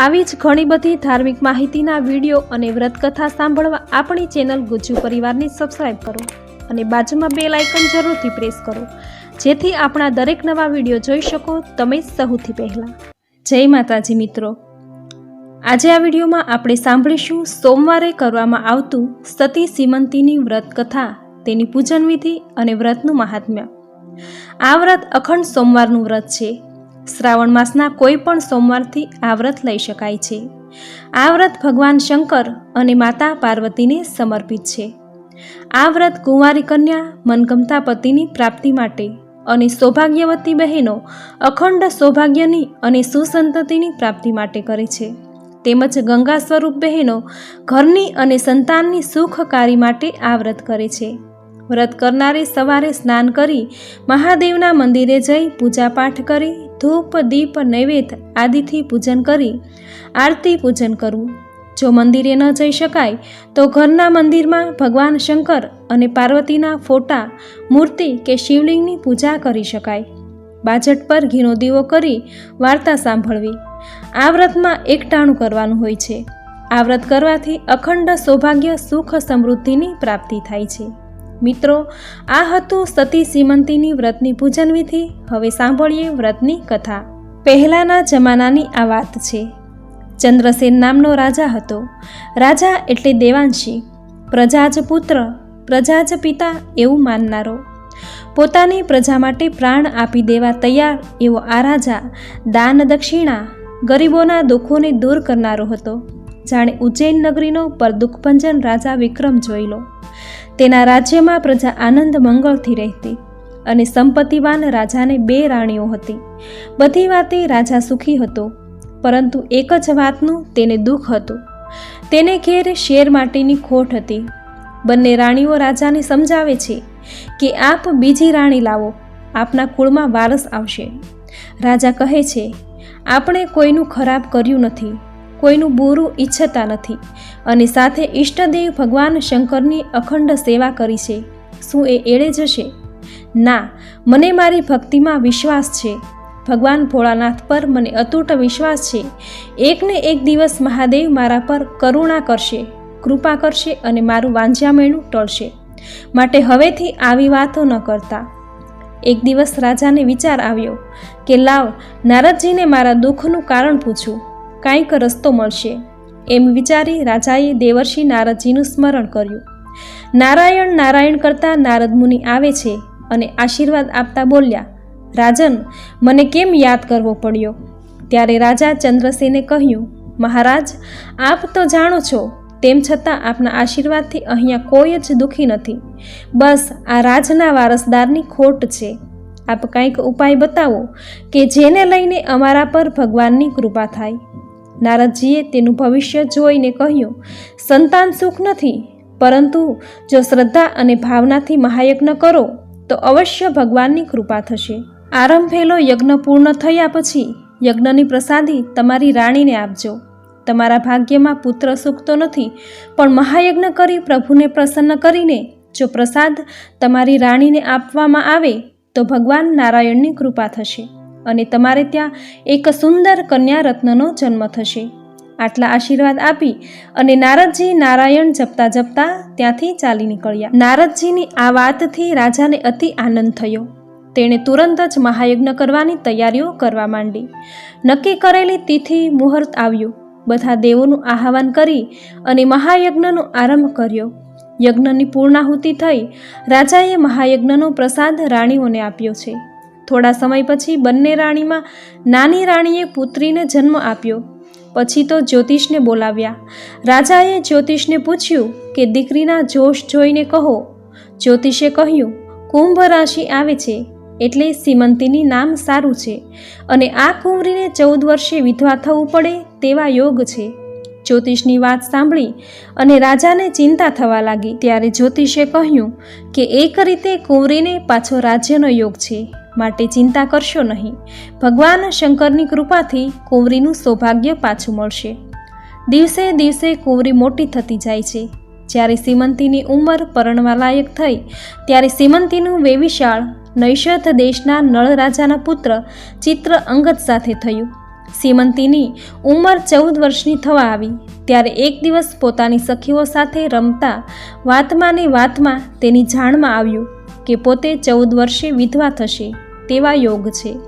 આવી જ ઘણી બધી ધાર્મિક માહિતીના વીડિયો અને વ્રતકથા સાંભળવા આપણી ચેનલ ગુજ્જુ પરિવારને સબસ્ક્રાઈબ કરો અને બાજુમાં બે લાઇકન જરૂરથી પ્રેસ કરો. જેથી આપણા દરેક નવા વીડિયો જોઈ શકો તમે સૌથી પહેલાં. જય માતાજી મિત્રો. આજે આ વિડીયોમાં આપણે સાંભળીશું સોમવારે કરવામાં આવતું સતી સીમંતીની વ્રતકથા, તેની પૂજન વિધિ અને વ્રતનું મહાત્મ્ય. આ વ્રત અખંડ સોમવારનું વ્રત છે. શ્રાવણ માસના કોઈ પણ સોમવારથી આ વ્રત લઈ શકાય છે. આ વ્રત ભગવાન શંકર અને માતા પાર્વતીને સમર્પિત છે. આ વ્રત કુંવારી કન્યા મનગમતા પતિની પ્રાપ્તિ માટે અને સૌભાગ્યવતી બહેનો અખંડ સૌભાગ્યની અને સુસંતતિની પ્રાપ્તિ માટે કરે છે. તેમજ ગંગા સ્વરૂપ બહેનો ઘરની અને સંતાનની સુખકારી માટે આ વ્રત કરે છે. વ્રત કરનારે સવારે સ્નાન કરી મહાદેવના મંદિરે જઈ પૂજાપાઠ કરી, ધૂપ, દીપ, નૈવેદ્ય આદિથી પૂજન કરી, આરતી પૂજન કરવું જો મંદિરે ન જઈ શકાય, તો ઘરના મંદિરમાં ભગવાન શંકર અને પાર્વતીના ફોટા, મૂર્તિ કે શિવલિંગની પૂજા કરી શકાય. બાજટ પર ઘીનો દીવો કરી વાર્તા સાંભળવી. આ વ્રતમાં એકટાણું કરવાનું હોય છે. આ વ્રત કરવાથી અખંડ સૌભાગ્ય, સુખ સમૃદ્ધિની પ્રાપ્તિ થાય છે. મિત્રો, આ હતું સતી સીમંતીની વ્રતની પૂજન વિધિ હવે સાંભળીએ વ્રતની કથા. પહેલાંના જમાનાની આ વાત છે. ચંદ્રસેન નામનો રાજા હતો. રાજા એટલે દેવાંશી. પ્રજા જ પુત્ર પ્રજા જ પિતા એવું માનનારો. પોતાની પ્રજા માટે પ્રાણ આપી દેવા તૈયાર એવો આ રાજા દાન દક્ષિણા, ગરીબોના દુઃખોને દૂર કરનારો હતો. જાણે ઉજ્જૈન નગરીનો પર દુઃખભંજન રાજા વિક્રમ જોઈ લો. તેના રાજ્યમાં પ્રજા આનંદ મંગળથી રહેતી અને સંપત્તિવાન રાજાને બે રાણીઓ હતી. બધી વાતે રાજા સુખી હતો, પરંતુ એક જ વાતનું તેને દુઃખ હતું. તેને ઘેર શેર માટેની ખોટ હતી. બંને રાણીઓ રાજાને સમજાવે છે કે આપ બીજી રાણી લાવો, આપના કુળમાં વારસ આવશે. રાજા કહે છે, આપણે કોઈનું ખરાબ કર્યું નથી, કોઈનું બુરું ઈચ્છતા નથી અને સાથે ઈષ્ટદેવ ભગવાન શંકરની અખંડ સેવા કરી છે. શું એ એળે જશે? ના, મને મારી ભક્તિમાં વિશ્વાસ છે. ભગવાન ભોળાનાથ પર મને અતૂટ વિશ્વાસ છે. એકને એક દિવસ મહાદેવ મારા પર કરુણા કરશે, કૃપા કરશે અને મારું વાંઝ્યામેણું ટળશે. માટે હવેથી આવી વાતો ન કરતા. એક દિવસ રાજાને વિચાર આવ્યો કે લાવ, નારદજીને મારા દુઃખનું કારણ પૂછું. કાંઈક રસ્તો મળશે. એમ વિચારી રાજાએ દેવર્ષિ નારદજીનું સ્મરણ કર્યું. નારાયણ નારાયણ કરતાં નારદ મુનિ આવે છે અને આશીર્વાદ આપતા બોલ્યા, રાજન, મને કેમ યાદ કરવો પડ્યો? ત્યારે રાજા ચંદ્રસેને કહ્યું, મહારાજ, આપ તો જાણો છો, તેમ છતાં આપના આશીર્વાદથી અહીંયા કોઈ જ દુઃખી નથી. બસ આ રાજના વારસદારની ખોટ છે. આપ કંઈક ઉપાય બતાવો કે જેને લઈને અમારા પર ભગવાનની કૃપા થાય. નારદજીએ તેનું ભવિષ્ય જોઈને કહ્યું, સંતાન સુખ નથી, પરંતુ જો શ્રદ્ધા અને ભાવનાથી મહાયજ્ઞ કરો, તો અવશ્ય ભગવાનની કૃપા થશે. આરંભેલો યજ્ઞ પૂર્ણ થયા પછી યજ્ઞની પ્રસાદી તમારી રાણીને આપજો. તમારા ભાગ્યમાં પુત્ર સુખ તો નથી, પણ મહાયજ્ઞ કરી પ્રભુને પ્રસન્ન કરીને જો પ્રસાદ તમારી રાણીને આપવામાં આવે, તો ભગવાન નારાયણની કૃપા થશે. અને તમારે ત્યાં એક સુંદર કન્યા રત્નનો જન્મ થશે. આટલા આશીર્વાદ આપી અને નારદજી નારાયણ જપતા જપતા ત્યાંથી ચાલી નીકળ્યા. નારદજીની આ વાતથી રાજાને અતિ આનંદ થયો. તેણે તુરંત જ મહાયજ્ઞ કરવાની તૈયારીઓ કરવા માંડી. નક્કી કરેલી તિથિ મુહૂર્ત આવ્યું. બધા દેવોનું આહવાન કરી અને મહાયજ્ઞનો આરંભ કર્યો. યજ્ઞની પૂર્ણાહુતિ થઈ રાજાએ મહાયજ્ઞનો પ્રસાદ રાણીઓને આપ્યો છે. થોડા સમય પછી બંને રાણીમાં નાની રાણીએ પુત્રીને જન્મ આપ્યો. પછી તો જ્યોતિષને બોલાવ્યા. રાજાએ જ્યોતિષને પૂછ્યું કે, દીકરીના જોશ જોઈને કહો. જ્યોતિષે કહ્યું, કુંભ રાશિ આવે છે, એટલે સીમંતીની નામ સારું છે અને આ કુંવરીને ચૌદ વર્ષે વિધવા થવું પડે તેવા યોગ છે. જ્યોતિષની વાત સાંભળી અને રાજાને ચિંતા થવા લાગી, ત્યારે જ્યોતિષે કહ્યું કે, એક રીતે કુંવરીને પાછો રાજ્યનો યોગ છે. માટે ચિંતા કરશો નહીં. ભગવાન શંકરની કૃપાથી કુંવરીનું સૌભાગ્ય પાછું મળશે. દિવસે દિવસે કુંવરી મોટી થતી જાય છે. જ્યારે સીમંતીની ઉંમર પરણવા લાયક થઈ, ત્યારે સીમંતીનું વેવિશાળ નૈષધ દેશના નળ રાજાના પુત્ર ચિત્ર અંગત સાથે થયું. સીમંતીની ઉંમર ચૌદ વર્ષની થવા આવી. ત્યારે એક દિવસ પોતાની સખીઓ સાથે રમતા વાતમાં ને વાતમાં તેની જાણમાં આવ્યું કે પોતે ચૌદ વર્ષે વિધવા થશે. તેવા યોગ છે.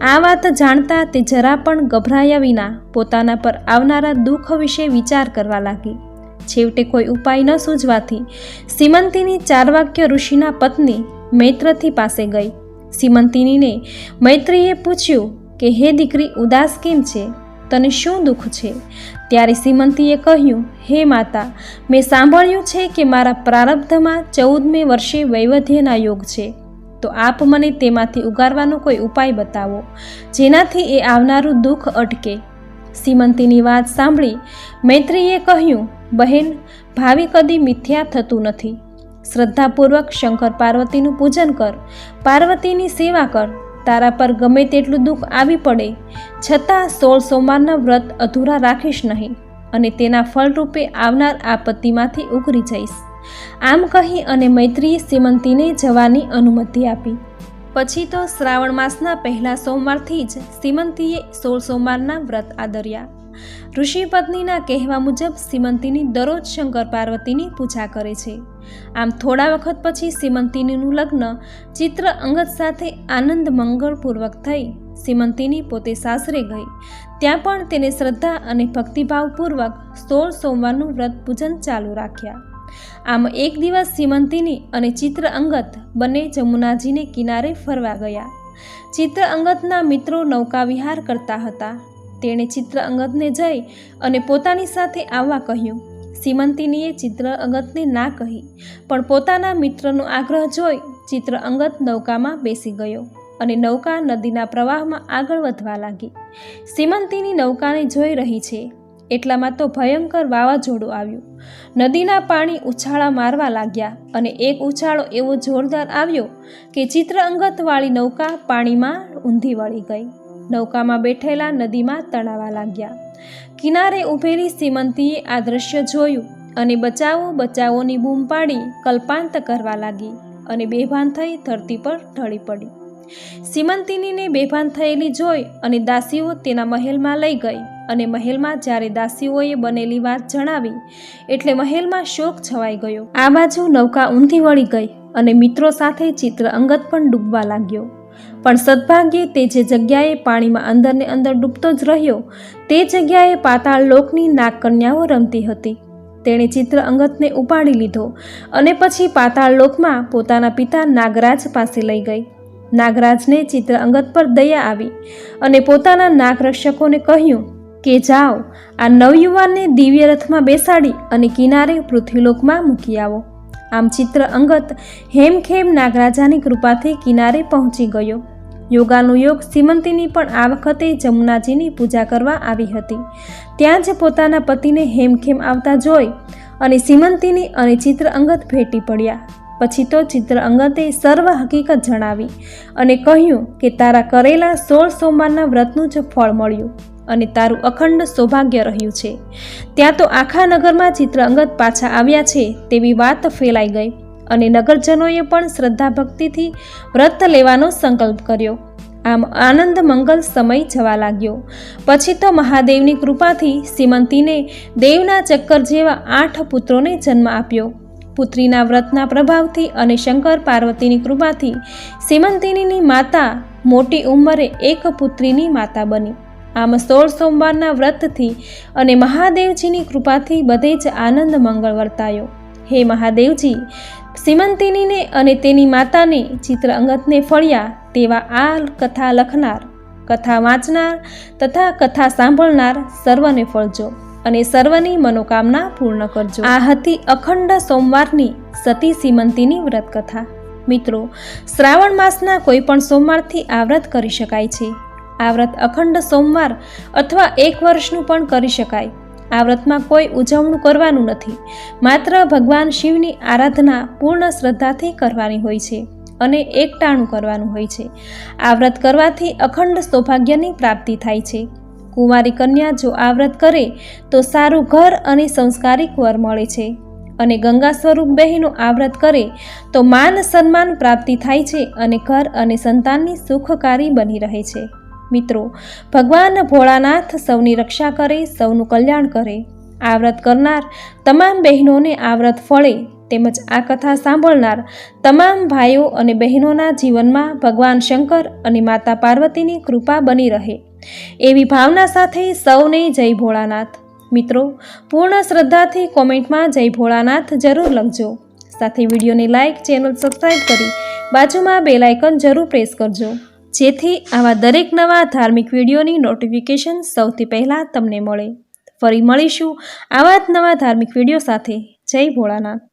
આ વાત જાણતા તે જરા પણ ગભરાયા વિના પોતાના પર આવનારા દુઃખ વિશે વિચાર કરવા લાગી. છેવટે કોઈ ઉપાય ન સૂઝવાથી સીમંતીની ચારવાક્ય ઋષિના પત્ની મૈત્રથી પાસે ગઈ. સીમંતિનીને મૈત્રીએ પૂછ્યું કે, હે દીકરી, ઉદાસ કેમ છે? તને શું દુઃખ છે? ત્યારે સીમંતીએ કહ્યું, હે માતા, મેં સાંભળ્યું છે કે મારા પ્રારબ્ધમાં ચૌદમે વર્ષે વૈવધ્યના યોગ છે. તો આપ મને તેમાંથી ઉગારવાનો કોઈ ઉપાય બતાવો, જેનાથી એ આવનારું દુઃખ અટકે. સીમંતીની વાત સાંભળી મૈત્રીએ કહ્યું, બહેન, ભાવિ કદી મિથ્યા થતું નથી. શ્રદ્ધાપૂર્વક શંકર પાર્વતીનું પૂજન કર, પાર્વતીની સેવા કર. તારા પર ગમે તેટલું દુઃખ આવી પડે, છતાં સોળ સોમવારના વ્રત અધૂરા રાખીશ નહીં અને તેના ફળરૂપે આવનાર આપત્તિમાંથી ઉગરી જઈશ. આમ કહી અને મૈત્રીએ સીમંતીને જવાની અનુમતિ આપી. પછી તો શ્રાવણ માસના પહેલા સોમવારથી જ સીમંતીએ સોળ સોમવારના વ્રત આદર્યા. ઋષિ પત્નીના કહેવા મુજબ સીમંતીની દરરોજ શંકર પાર્વતીની પૂજા કરે છે. આમ થોડા વખત પછી સીમંતીનીનું લગ્ન ચિત્ર અંગત સાથે આનંદ મંગળપૂર્વક થઈ સીમંતીની પોતે સાસરે ગઈ. ત્યાં પણ તેને શ્રદ્ધા અને ભક્તિભાવપૂર્વક સોળ સોમવારનું વ્રત પૂજન ચાલુ રાખ્યા. આમ એક દિવસ સીમંતીની અને ચિત્ર અંગત બંને જમુનાજીને કિનારે ફરવા ગયા. ચિત્ર અંગતના મિત્રો નૌકા વિહાર કરતા હતા. તેણે ચિત્ર અંગતને જઈ અને પોતાની સાથે આવવા કહ્યું. સીમંતિનીએ ચિત્ર અંગતને ના કહી, પણ પોતાના મિત્રનો આગ્રહ જોઈ ચિત્ર અંગત નૌકામાં બેસી ગયો અને નૌકા નદીના પ્રવાહમાં આગળ વધવા લાગી. સીમંતીની નૌકાને જોઈ રહી છે. એટલામાં તો ભયંકર વાવાઝોડું આવ્યું. નદીના પાણી ઉછાળા મારવા લાગ્યા અને એક ઉછાળો એવો જોરદાર આવ્યો કે ચિત્ર અંગતવાળી નૌકા પાણીમાં ઊંધી વળી ગઈ. નૌકામાં બેઠેલા નદીમાં તણાવા લાગ્યા. કિનારે ઊભેલી સીમંતીએ આ દ્રશ્ય જોયું અને બચાવો, બચાવોની બૂમ પાડી કલ્પાંત કરવા લાગી અને બેભાન થઈ ધરતી પર ઢળી પડી. સીમંતિનીને બેભાન થયેલી જોઈ અને દાસીઓ તેના મહેલમાં લઈ ગઈ. અને મહેલમાં જ્યારે દાસીઓએ બનેલી વાત જણાવી, એટલે મહેલમાં શોક છવાઈ ગયો. આ બાજુ નૌકા ઊંધી વળી ગઈ અને મિત્રો સાથે ચિત્ર અંગત પણ ડૂબવા લાગ્યો. પણ સદભાગ્યે તે જે જગ્યાએ પાણીમાં અંદરને અંદર ડૂબતો જ રહ્યો, તે જગ્યાએ પાતાળ લોકની નાગકન્યાઓ રમતી હતી. તેણે ચિત્ર અંગતને ઉપાડી લીધો અને પછી પાતાળ લોકમાં પોતાના પિતા નાગરાજ પાસે લઈ ગઈ. નાગરાજને ચિત્ર અંગત પર દયા આવી અને પોતાના નાગરક્ષકોને કહ્યું કે જાઓ, આ નવયુવાનને દિવ્ય રથમાં બેસાડી અને કિનારે પૃથ્વીલોકમાં મૂકી આવો. આમ ચિત્ર અંગત હેમખેમ નાગરાજાની કૃપાથી કિનારે પહોંચી ગયો. યોગાનું યોગ સીમંતીની પણ આ વખતે જમુનાજીની પૂજા કરવા આવી હતી. ત્યાં જ પોતાના પતિને હેમખેમ આવતા જોઈ અને સીમંતીની અને ચિત્ર અંગત ભેટી પડ્યા. પછી તો ચિત્ર અંગતે સર્વ હકીકત જણાવી અને કહ્યું કે તારા કરેલા સોળ સોમવારના વ્રતનું જ ફળ મળ્યું. અને તારું અખંડ સૌભાગ્ય રહ્યું છે. ત્યાં તો આખા નગરમાં ચિત્ર અંગત પાછા આવ્યા છે તેવી વાત ફેલાઈ ગઈ અને નગરજનોએ પણ શ્રદ્ધા ભક્તિથી વ્રત લેવાનો સંકલ્પ કર્યો. આમ આનંદ મંગલ સમય જવા લાગ્યો. પછી તો મહાદેવની કૃપાથી સીમંતીને દેવના ચક્કર જેવા આઠ પુત્રોને જન્મ આપ્યો. પુત્રીના વ્રતના પ્રભાવથી અને શંકર પાર્વતીની કૃપાથી સીમંતિનીની માતા મોટી ઉંમરે એક પુત્રીની માતા બની. આમ સોળ સોમવારના વ્રતથી અને મહાદેવજીની કૃપાથી બધે જ આનંદ મંગળ વર્તાયો. હે મહાદેવજી સીમંતિનીને અને તેની માતાને ચિત્ર અંગતને ફળ્યા તેવા આ કથા લખનાર, કથા વાંચનાર તથા કથા સાંભળનાર સર્વને ફળજો અને સર્વની મનોકામના પૂર્ણ કરજો. આ હતી અખંડ સોમવારની સતી સીમંતીની વ્રત કથા મિત્રો, શ્રાવણ માસના કોઈ પણ સોમવારથી આ વ્રત કરી શકાય છે. આ વ્રત અખંડ સોમવાર અથવા એક વર્ષનું પણ કરી શકાય. આ વ્રતમાં કોઈ ઉજવણું કરવાનું નથી. માત્ર ભગવાન શિવની આરાધના પૂર્ણ શ્રદ્ધાથી કરવાની હોય છે અને એકટાણું કરવાનું હોય છે. આ વ્રત કરવાથી અખંડ સૌભાગ્યની પ્રાપ્તિ થાય છે. કુંવારી કન્યા જો આ વ્રત કરે, તો સારું ઘર અને સંસ્કારિક વર મળે છે. અને ગંગા સ્વરૂપ બહેનો આ વ્રત કરે, તો માન સન્માન પ્રાપ્તિ થાય છે અને ઘર અને સંતાનની સુખકારી બની રહે છે. મિત્રો, ભગવાન ભોળાનાથ સૌની રક્ષા કરે, સૌનું કલ્યાણ કરે. આ વ્રત કરનાર તમામ બહેનોને આ વ્રત ફળે. તેમજ આ કથા સાંભળનાર તમામ ભાઈઓ અને બહેનોના જીવનમાં ભગવાન શંકર અને માતા પાર્વતીની કૃપા બની રહે. એવી ભાવના સાથે સૌને જય ભોળાનાથ. મિત્રો, પૂર્ણ શ્રદ્ધાથી કોમેન્ટમાં જય ભોળાનાથ જરૂર લખજો. સાથે વિડીયોને લાઇક ચેનલ સબસ્ક્રાઈબ કરી બાજુમાં બેલાયકન જરૂર પ્રેસ કરજો. જેથી આવા દરેક નવા ધાર્મિક વિડીયોની નોટિફિકેશન સૌથી પહેલાં તમને મળે. ફરી મળીશું આવા જ નવા ધાર્મિક વીડિયો સાથે. જય ભોળાનાથ.